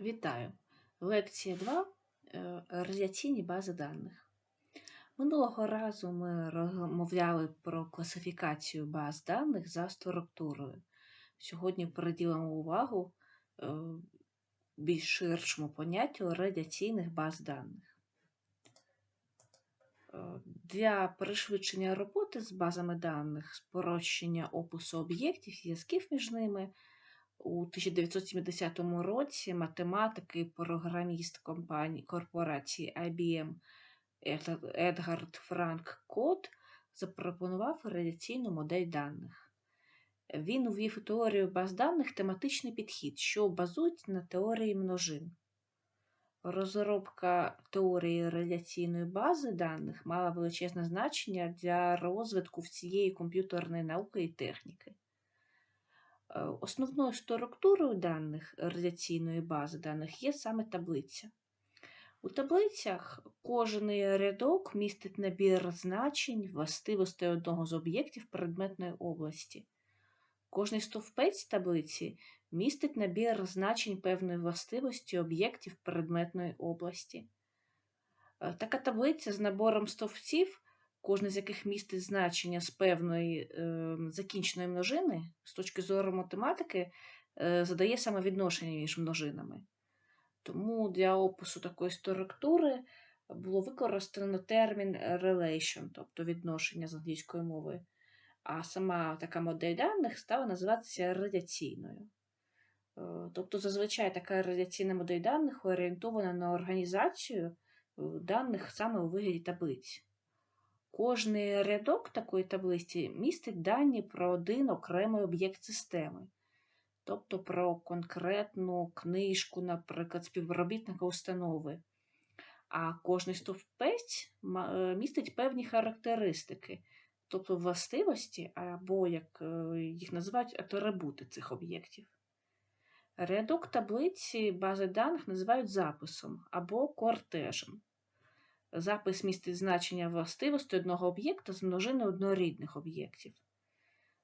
Вітаю! Лекція 2. е, Радіаційні бази даних. Минулого разу ми розмовляли про класифікацію баз даних за структурою. Сьогодні приділимо увагу е, більш ширшому поняттю радіаційних баз даних. Е, Для пришвидшення роботи з базами даних, спрощення опису об'єктів, зв'язків між ними. У 1970 році математик і програміст компанії корпорації IBM Едгард Франк Кот запропонував радіаційну модель даних. Він увів у теорію баз даних тематичний підхід, що базується на теорії множин. Розробка теорії радіаційної бази даних мала величезне значення для розвитку всієї комп'ютерної науки і техніки. Е, Основною структурою даних радіаційної бази даних є саме таблиця. У таблицях кожен рядок містить набір значень властивостей одного з об'єктів предметної області. Кожний стовпець таблиці містить набір значень певної властивості об'єктів предметної області. Е, Така таблиця з набором стовпців кожне з яких містить значення з певної е, закінченої множини, з точки зору математики, е, задає саме відношення між множинами. Тому для опису такої структури було використано термін relation, тобто відношення з англійської мови. А сама така модель даних стала називатися радіаційною. Е, Тобто, зазвичай така радіаційна модель даних орієнтована на організацію даних саме у вигляді таблиць. Кожний рядок такої таблиці містить дані про один окремий об'єкт системи, тобто про конкретну книжку, наприклад, співробітника установи. А кожний стовпець е, містить певні характеристики, тобто властивості, або, як е, їх називають, атрибути цих об'єктів. Рядок таблиці бази даних називають записом або кортежем. Запис містить значення властивостей одного об'єкта з множини однорідних об'єктів.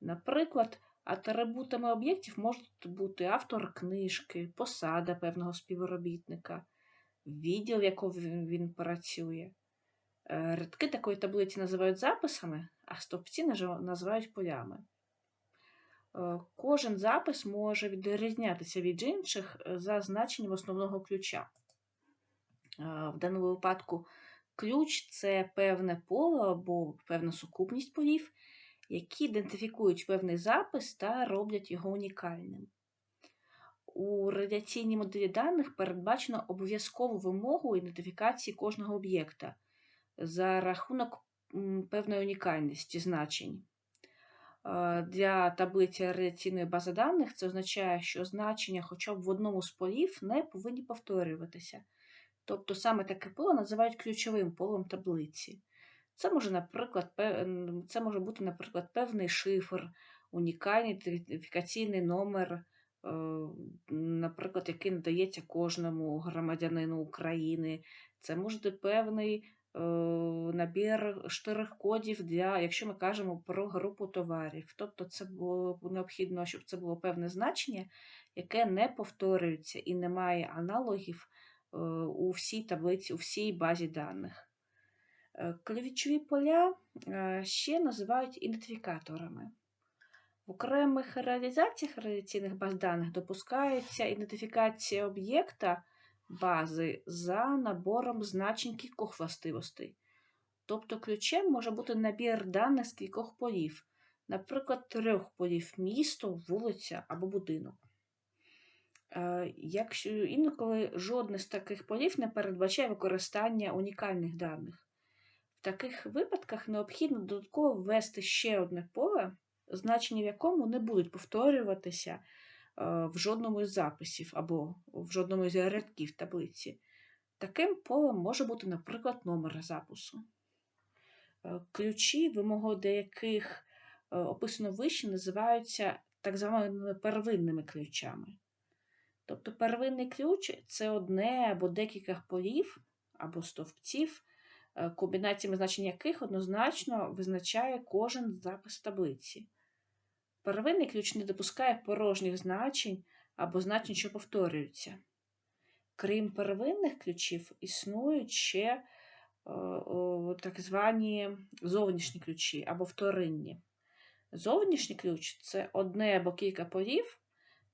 Наприклад, атрибутами об'єктів можуть бути автор книжки, посада певного співробітника, відділ, в якому він працює. Е, рядки такої таблиці називають записами, а стовпці називають полями. Е, кожен запис може відрізнятися від інших е, за значенням основного ключа. В даному випадку ключ це певне поле або певна сукупність полів, які ідентифікують певний запис та роблять його унікальним. У радіаційній моделі даних передбачено обов'язкову вимогу ідентифікації кожного об'єкта за рахунок певної унікальності значень. Для таблиці радіаційної бази даних це означає, що значення хоча б в одному з полів не повинні повторюватися. Тобто саме таке поле називають ключовим полем таблиці. Це може, наприклад, це може бути, наприклад, певний шифр, унікальний ідентифікаційний номер, е, наприклад, який надається кожному громадянину України. Це може бути певний е, набір штрих-кодів для, якщо ми кажемо про групу товарів. Тобто це було необхідно, щоб це було певне значення, яке не повторюється і не має аналогів у всій таблиці, у всій базі даних. Ключові поля ще називають ідентифікаторами. В окремих реалізаціях радіаційних баз даних допускається ідентифікація об'єкта бази за набором значень кількох властивостей. Тобто ключем може бути набір даних з кількох полів, наприклад, трьох полів місто, вулиця або будинок. Якщо інколи жодне з таких полів не передбачає використання унікальних даних. В таких випадках необхідно додатково ввести ще одне поле, значення в якому не будуть повторюватися е, в жодному із записів або в жодному з рядків таблиці. Таким полем може бути, наприклад, номер запису. Е, ключі, вимогу деяких е, описано вище, називаються так званими первинними ключами. Тобто первинний ключ це одне або декілька полів або стовпців. Е, комбінаціями значень яких однозначно визначає кожен запис таблиці. Первинний ключ не допускає порожніх значень або значень, що повторюються. крім первинних ключів, існують ще е, о, так звані зовнішні ключі або вторинні. Зовнішній ключ це одне або кілька полів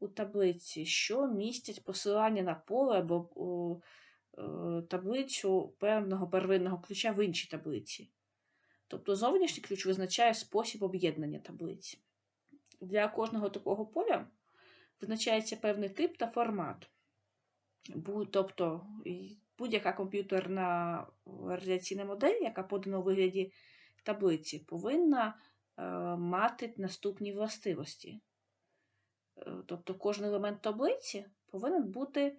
у таблиці, що містять посилання на поле або е, таблицю певного первинного ключа в іншій таблиці. Тобто зовнішній ключ визначає спосіб об'єднання таблиці. Для кожного такого поля визначається певний тип та формат. Тобто будь-яка комп'ютерна радіаційна модель, яка подана у вигляді таблиці, повинна е, мати наступні властивості. Е, Тобто кожен елемент таблиці повинен бути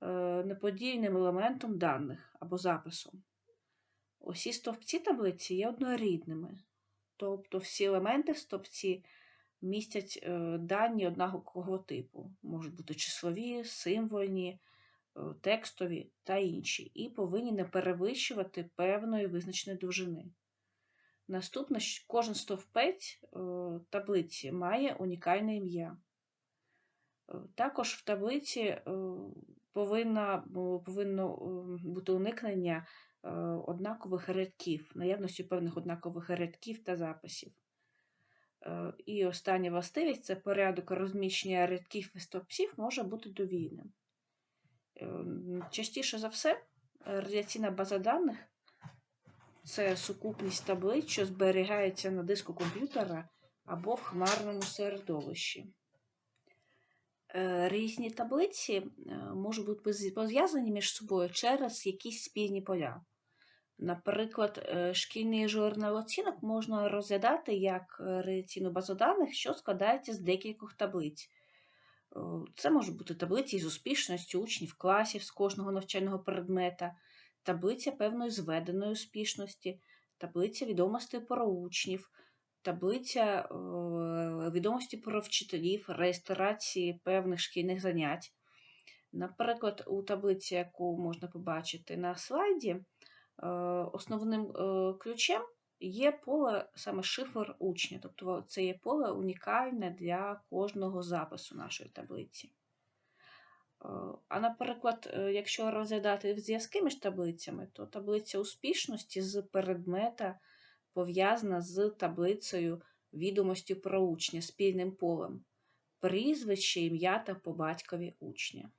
е, неподільним елементом даних або записом. Усі стовпці таблиці є однорідними. Тобто всі елементи в стовпці містять е, дані однакового типу. Можуть бути числові, символьні, текстові та інші, і повинні не перевищувати певної визначеної довжини. Наступне, кожен стовпець таблиці має унікальне ім'я. Е, Також в таблиці е, повинна, повинно е, бути уникнення однакових рядків, наявності певних однакових рядків та записів. І остання властивість це порядок розміщення рядків і стовпців може бути довільним. Частіше за все, радіаційна база даних це сукупність таблиць, що зберігається на диску комп'ютера або в хмарному середовищі. Е, Різні таблиці е, можуть бути пов'язані між собою через якісь спільні поля. Наприклад, е, шкільний журнал оцінок можна розглядати як реляційну базу даних, що складається з декількох таблиць. Це можуть бути таблиці з успішністю учнів класів з кожного навчального предмета, таблиця певної зведеної успішності, таблиця відомостей про учнів, таблиця е, відомості про вчителів, реєстрації певних шкільних занять. Наприклад, у таблиці, яку можна побачити на слайді, е, основним е, ключем є поле саме шифр учня, тобто це є поле унікальне для кожного запису нашої таблиці. А, наприклад, якщо розглядати зв'язки між таблицями, то таблиця успішності з предмета пов'язана з таблицею відомості про учня спільним полем, прізвище, ім'я та по батькові учня.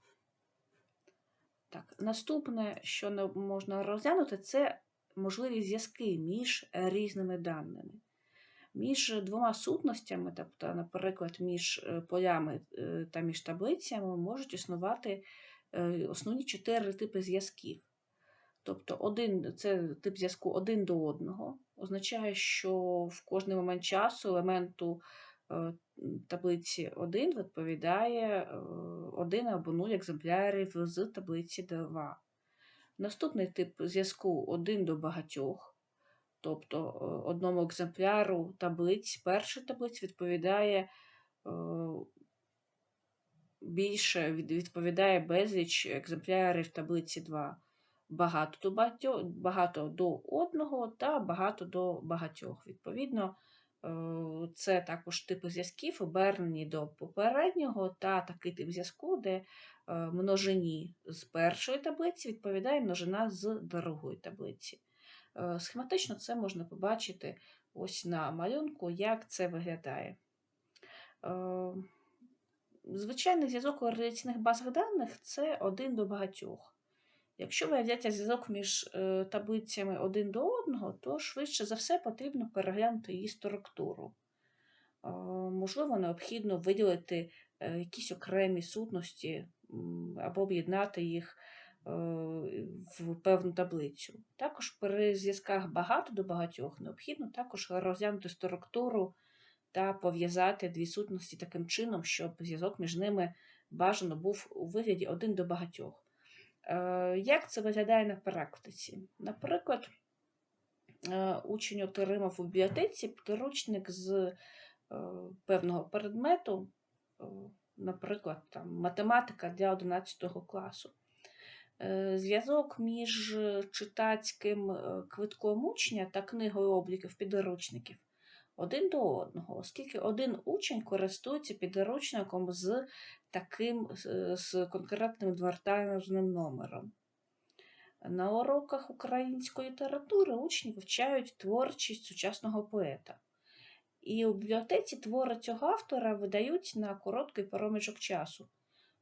Так, наступне, що можна розглянути, це можливі зв'язки між різними даними. Між двома сутностями, тобто, наприклад, між е, полями е, та між таблицями, можуть існувати е, основні чотири типи зв'язків. Тобто, один, це тип зв'язку один до одного, означає, що в кожний момент часу елементу е, таблиці 1 відповідає 1 або 0 екземплярів з таблиці 2. Наступний тип зв'язку один до багатьох. Тобто е, одному екземпляру таблиць, першої таблиці відповідає е, більше, відповідає безліч екземплярів таблиці 2. Багато до, багатьох, багато до одного та багато до багатьох. Відповідно, е, це також типи зв'язків, обернені до попереднього, та такий тип зв'язку, де е, множині з першої таблиці відповідає множина з другої таблиці. Е, Схематично це можна побачити ось на малюнку, як це виглядає. Звичайний зв'язок у реляційних базах даних це один до багатьох. Якщо виявляється зв'язок між е, таблицями один до одного, то швидше за все потрібно переглянути її структуру. Е, Можливо, необхідно виділити е, якісь окремі сутності або об'єднати їх в певну таблицю. Також при зв'язках багато до багатьох необхідно також розглянути структуру та пов'язати дві сутності таким чином, щоб зв'язок між ними бажано був у вигляді один до багатьох. Е, Як це виглядає на практиці? Наприклад, е, учень отримав у бібліотеці підручник з е, певного предмету, е, наприклад, там, математика для 11 класу. Зв'язок між читацьким квитком учня та книгою обліків підручників один до одного, оскільки один учень користується підручником з таким з конкретним двертайнерним номером. На уроках української літератури учні вивчають творчість сучасного поета. І у бібліотеці твори цього автора видають на короткий проміжок часу.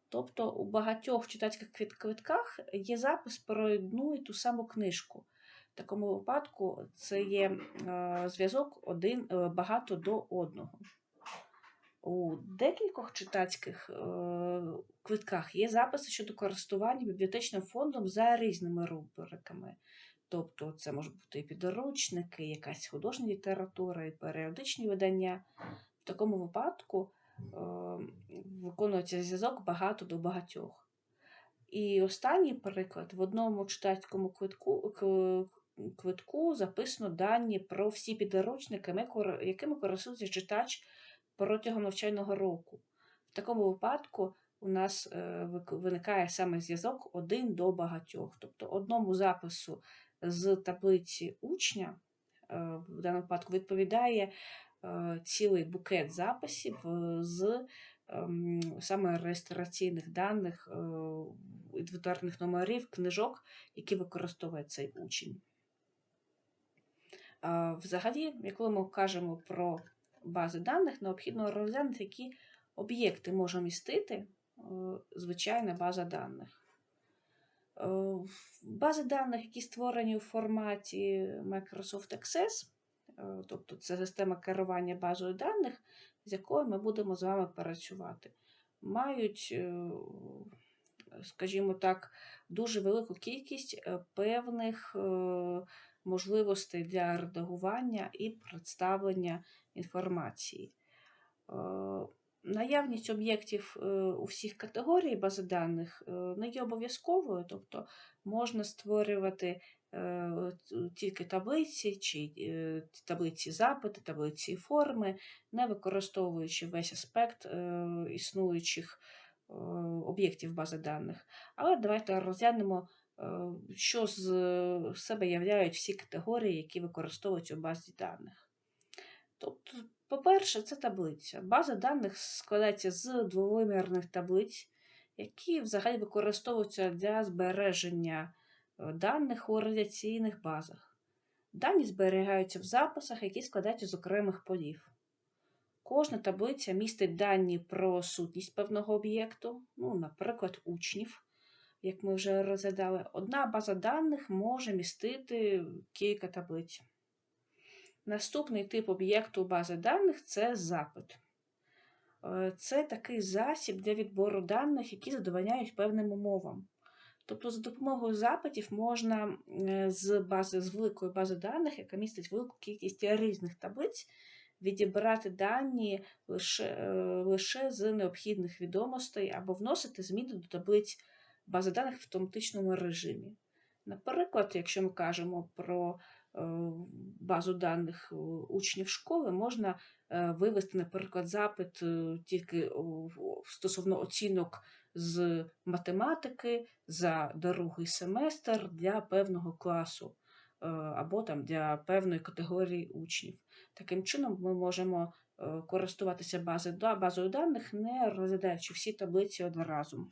Тобто у багатьох читацьких квитках є запис про одну і ту саму книжку. В такому випадку це є е, зв'язок один е, багато до одного. У декількох читацьких е, квитках є записи щодо користування бібліотечним фондом за різними рубриками. Тобто це можуть бути і підручники, якась художня література, і періодичні видання. В такому випадку виконується зв'язок багато до багатьох. І останній приклад: в одному читацькому квитку квитку записано дані про всі підручники, якими користується читач протягом навчального року. В такому випадку у нас е, виникає саме зв'язок один до багатьох. Тобто одному запису з таблиці учня е, в даному випадку відповідає е, цілий букет записів з ем, саме реєстраційних даних, інвентарних номерів, книжок, які використовує цей учень. Взагалі, коли ми кажемо про бази даних, необхідно розглянути, які об'єкти може містити е, звичайна база даних. Е, бази даних, які створені у форматі Microsoft Access, е, тобто це система керування базою даних, з якою ми будемо з вами працювати, мають, скажімо так, дуже велику кількість певних можливостей для редагування і представлення інформації. Е, наявність об'єктів е, у всіх категорій бази даних е, не є обов'язковою, тобто можна створювати тільки таблиці, чи таблиці запити, таблиці форми, не використовуючи весь аспект існуючих об'єктів бази даних. Але давайте розглянемо що з себе являють всі категорії, які використовуються у базі даних. Тобто, по-перше, це таблиця. База даних складається з двовимірних таблиць, які взагалі використовуються для збереження е, даних у радіаційних базах. Дані зберігаються в записах, які складаються з окремих полів. Кожна таблиця містить дані про сутність певного об'єкту, ну, наприклад, учнів як ми вже розглядали, одна база даних може містити кілька таблиць. Наступний тип об'єкту бази даних це запит. Е, це такий засіб для відбору даних, які задовольняють певним умовам. Тобто, за допомогою запитів можна е, з бази, з великої бази даних, яка містить велику кількість різних таблиць, відібрати дані лише, е, лише з необхідних відомостей або вносити зміни до таблиць бази даних в автоматичному режимі. Наприклад, якщо ми кажемо про е, базу даних е, учнів школи, можна е, вивести, наприклад, запит тільки стосовно оцінок з математики за другий семестр для певного класу або там для певної категорії учнів. Таким чином, ми можемо користуватися базою даних, не розглядаючи всі таблиці одразу.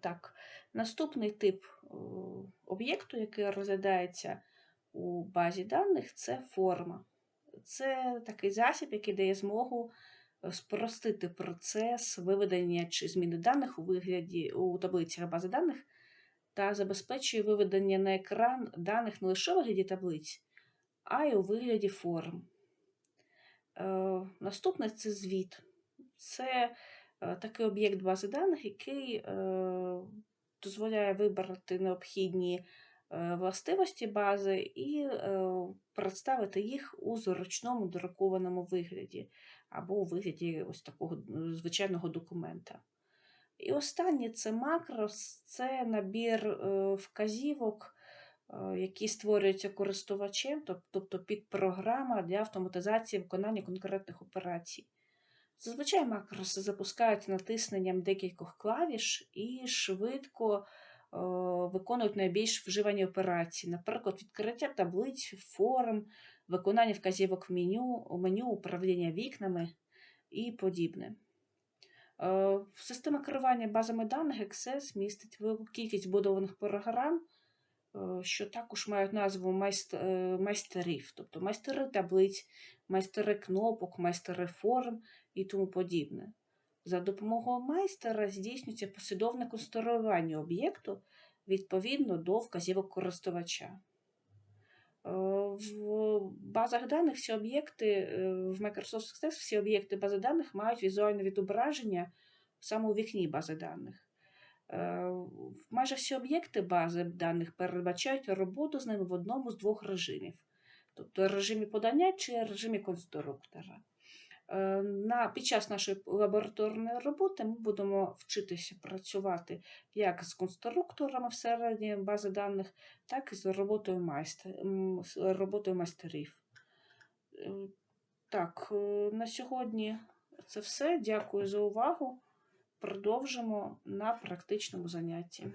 Так, Наступний тип об'єкту, який розглядається у базі даних, це форма. Це такий засіб, який дає змогу е, спростити процес виведення чи зміни даних у вигляді у таблицях бази даних та забезпечує виведення на екран даних не лише у вигляді таблиць, а й у вигляді форм. Е, наступне це звіт. Це Е, такий об'єкт бази даних, який е, дозволяє вибрати необхідні е, властивості бази і представити їх у зручному друкованому вигляді, або у вигляді ось такого звичайного документа. І останнє це макрос, це набір вказівок, які створюються користувачем, тобто підпрограма для автоматизації виконання конкретних операцій. Зазвичай макроси запускають натисненням декількох клавіш і швидко е, виконують найбільш вживані операції, наприклад, відкриття таблиць, форм, виконання вказівок меню, меню управління вікнами і подібне. Е, Система керування базами даних Access містить велику кількість вбудованих програм, що також мають назву е, майстерів, тобто майстери таблиць, майстери кнопок, майстери форм і тому подібне. За допомогою майстера здійснюється послідовне конструювання об'єкту відповідно до вказівок користувача. Е, В базах даних всі об'єкти, е, в Microsoft Success всі об'єкти бази даних мають візуальне відображення саме у вікні бази даних. Майже всі об'єкти бази даних передбачають роботу з ними в одному з двох режимів, тобто режимі подання чи режимі конструктора. Е, На, під час нашої лабораторної роботи ми будемо вчитися працювати як з конструкторами всередині бази даних, так і з роботою, майстер, роботою майстерів. Е, Так, е, на сьогодні це все. Дякую за увагу. Продовжимо на практичному занятті.